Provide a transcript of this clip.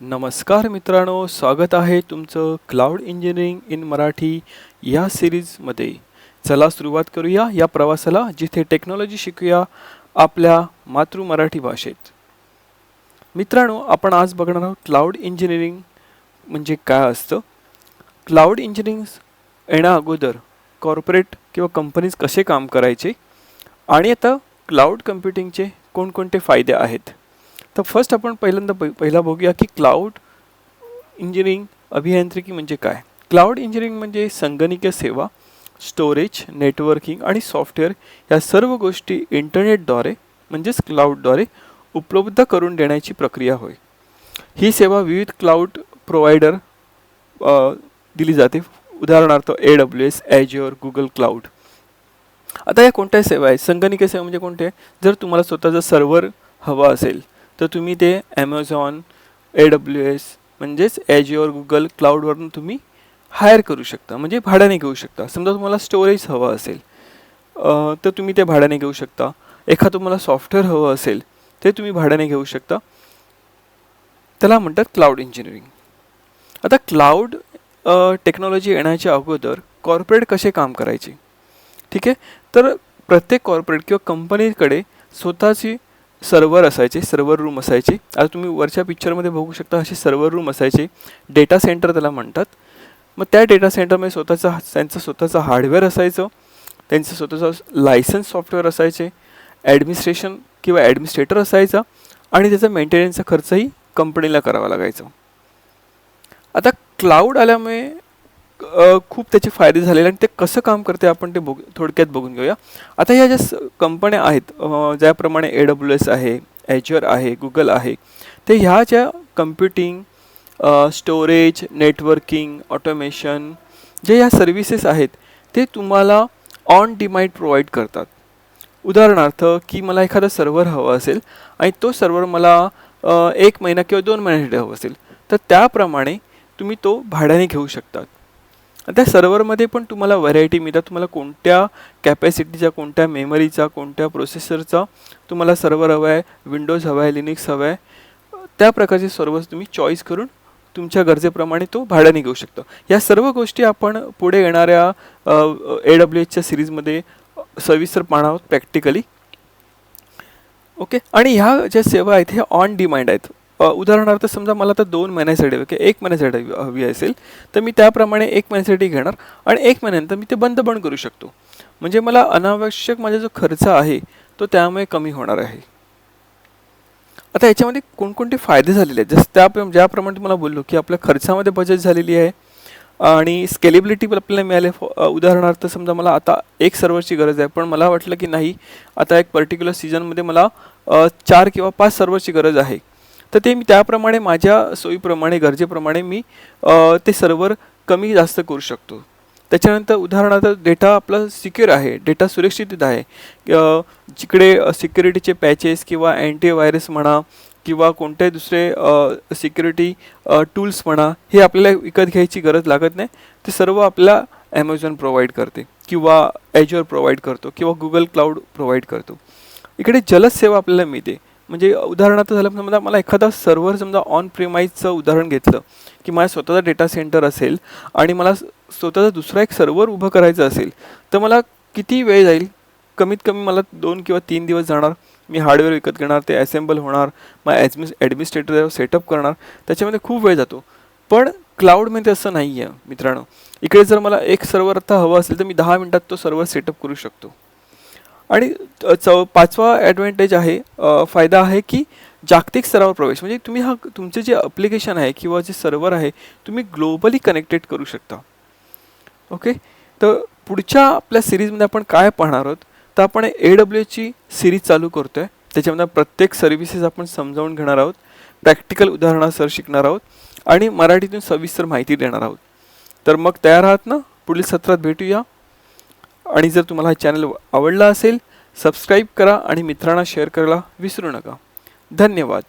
नमस्कार मित्रांनो स्वागत आहे तुमचं क्लाउड इंजिनिअरिंग इन मराठी या सिरीजमध्ये चला सुरुवात करूया या प्रवासाला जिथे टेक्नॉलॉजी शिकूया आपल्या मातृ मराठी भाषेत. मित्रांनो आपण आज बघणार आहोत क्लाउड इंजिनिअरिंग म्हणजे काय असतं? क्लाउड इंजिनिअरिंग येण्या अगोदर कॉर्पोरेट किंवा कंपनीज कसे काम करायचे? आणि आता क्लाउड कम्प्युटिंगचे कोणकोणते फायदे आहेत? तर फर्स्ट आपण पहिल्यांदा पहिला बघूया की क्लाउड इंजिनिअरिंग अभियांत्रिकी म्हणजे काय? क्लाउड इंजिनिअरिंग म्हणजे संगणकीय सेवा स्टोरेज नेटवर्किंग आणि सॉफ्टवेअर या सर्व गोष्टी इंटरनेटद्वारे म्हणजेच क्लाउडद्वारे उपलब्ध करून देण्याची प्रक्रिया होय. ही सेवा विविध क्लाउड प्रोव्हायडर दिली जाते. उदाहरणार्थ A W S Azure Google cloud आता या कोणत्या सेवा आहेत? संगणकीय सेवा म्हणजे कोणते? जर तुम्हाला स्वतःचा सर्व्हर हवा असेल तर तुम्ही ते ॲमेझॉन ए डब्ल्यू एस म्हणजेच ॲज्युअर गुगल क्लाउडवरून तुम्ही हायर करू शकता. म्हणजे भाड्याने घेऊ शकता. समजा तुम्हाला स्टोरेज हवं असेल तर तुम्ही ते भाड्याने घेऊ शकता. एखादं तुम्हाला सॉफ्टवेअर हवं असेल ते तुम्ही भाड्याने घेऊ शकता. त्याला म्हणतात क्लाउड इंजिनिअरिंग आता क्लाउड टेक्नॉलॉजी येण्याच्या अगोदर कॉर्पोरेट कसे काम करायचे? ठीक आहे? तर प्रत्येक कॉर्पोरेट किंवा कंपनीकडे स्वतःची सर्वर असायचे सर्वर रूम असायचे. आता तुम्ही वरच्या पिक्चरमध्ये बघू शकता असे सर्वर रूम असायचे. डेटा सेंटर त्याला म्हणतात. मग त्या डेटा सेंटरमध्ये स्वतःचा त्यांचं स्वतःचं हार्डवेअर असायचं. त्यांचं स्वतःचं लायसन्स सॉफ्टवेअर असायचे. ॲडमिनिस्ट्रेशन किंवा ॲडमिनिस्ट्रेटर असायचा. आणि त्याचा मेंटेनन्सचा खर्चही कंपनीला करावा लागायचा. आता क्लाउड आल्यामुळे खूप त्याचे फायदे झालेले आणि ते कसं काम करते आपण ते बघ थोडक्यात बघून घेऊया. आता ह्या ज्या स- कंपन्या आहेत ज्याप्रमाणे ए डब्ल्यू एस आहे ॲज्युअर आहे गुगल आहे ते ह्या ज्या कम्प्युटिंग स्टोरेज नेटवर्किंग ऑटोमेशन जे ह्या सर्व्हिसेस आहेत ते तुम्हाला ऑन डिमांड प्रोव्हाइड करतात. उदाहरणार्थ की मला एखादा सर्व्हर हवा असेल आणि तो सर्व्हर मला एक महिना किंवा दोन महिन्यासाठी हवं असेल तर त्याप्रमाणे तुम्ही तो भाड्याने घेऊ शकतात. त्या सर्व्हरमध्ये पण तुम्हाला व्हरायटी मिळतात. तुम्हाला कोणत्या कॅपॅसिटीचा कोणत्या मेमरीचा कोणत्या प्रोसेसरचा तुम्हाला सर्व्हर हवा आहे विंडोज हवा आहे लिनिक्स हवा आहे त्या प्रकारचे सर्व्हर्स तुम्ही चॉईस करून तुमच्या गरजेप्रमाणे तो भाड्याने घेऊ शकतो. या सर्व गोष्टी आपण पुढे येणाऱ्या ए डब्ल्यू एचच्या सिरीजमध्ये सविस्तर पाहणार आहोत प्रॅक्टिकली ओके आणि ह्या ज्या सेवा आहेत ह्या ऑन डिमांड आहेत. उदाहरणार्थ समजा मला तर दोन महिन्यासाठी किंवा एक महिन्यासाठी हवी- हवी असेल तर मी त्याप्रमाणे एक महिन्यासाठी घेणार आणि एक महिन्यानंतर मी ते बंद पण करू शकतो. म्हणजे मला अनावश्यक माझा जो खर्च आहे तो त्यामुळे कमी होणार आहे. आता याच्यामध्ये कोणकोणते फायदे झालेले आहेत? जसं त्या ज्याप्रमाणे तुम्हाला बोललो की आपल्या खर्चामध्ये बचत झालेली आहे आणि स्केलेबिलिटी पण आपल्याला मिळाले फॉ- उदाहरणार्थ समजा मला आता एक सर्व्हरची गरज आहे पण मला वाटलं की नाही आता एक पर्टिक्युलर सीझनमध्ये मला चार किंवा पाच सर्व्हरची गरज आहे. तर ते मी त्याप्रमाणे माझ्या सोयीप्रमाणे गरजेप्रमाणे मी ते सर्वर कमी जास्त करू शकतो. त्याच्यानंतर उदाहरणार्थ डेटा आपला सिक्युअर आहे डेटा सुरक्षित आहे. जिकडे सिक्युरिटीचे पॅचेस किंवा अँटीव्हायरस म्हणा किंवा कोणत्याही दुसरे सिक्युरिटी टूल्स म्हणा हे आपल्याला विकत घ्यायची गरज लागत नाही. ते सर्व आपल्या ॲमेझॉन प्रोव्हाइड करते किंवा ॲज्युअर प्रोव्हाइड करतो किंवा गुगल क्लाउड प्रोव्हाइड करतो. इकडे जलद सेवा आपल्याला मिळते. म्हणजे उदाहरणार्थ झालं समजा मला एखादा सर्व्हर समजा ऑन प्रेमाईजचं उदाहरण घेतलं की माझा स्वतःचा डेटा सेंटर असेल आणि मला स्वतःचा दुसरा एक सर्व्हर उभं करायचं असेल तर मला किती वेळ जाईल? कमीत कमी मला दोन किंवा तीन दिवस जाणार मी हार्डवेअर विकत घेणार ते असेंबल होणार मग ॲडमि ॲडमिनिस्ट्रेटर सेटअप करणार त्याच्यामध्ये खूप वेळ जातो. पण क्लाउडमध्ये असं नाही आहे मित्रांनो. इकडे जर मला एक सर्व्हर आता हवं असेल तर मी दहा मिनटात तो सर्व्हर सेटअप करू शकतो. आणि चौ पाचवा ॲडव्हान्टेज आहे फायदा आहे की जागतिक स्तरावर प्रवेश. म्हणजे तुम्ही हा तुमचे जे अप्लिकेशन आहे किंवा जे सर्व्हर आहे तुम्ही ग्लोबली कनेक्टेड करू शकता. ओके तर पुढच्या आपल्या सिरीजमध्ये आपण काय पाहणार आहोत? तर आपण ए डब्ल्यूची सिरीज चालू करतो आहे त्याच्यामध्ये प्रत्येक सर्व्हिसेस आपण समजावून घेणार आहोत. प्रॅक्टिकल उदाहरणासह शिकणार आहोत. आणि मराठीतून सविस्तर माहिती देणार आहोत. तर मग तयार आहात ना? पुढील सत्रात भेटूया. आणि जर तुम्हाला हा चॅनल आवडला असेल सबस्क्राईब करा आणि मित्रांना शेअर करायला विसरू नका. धन्यवाद.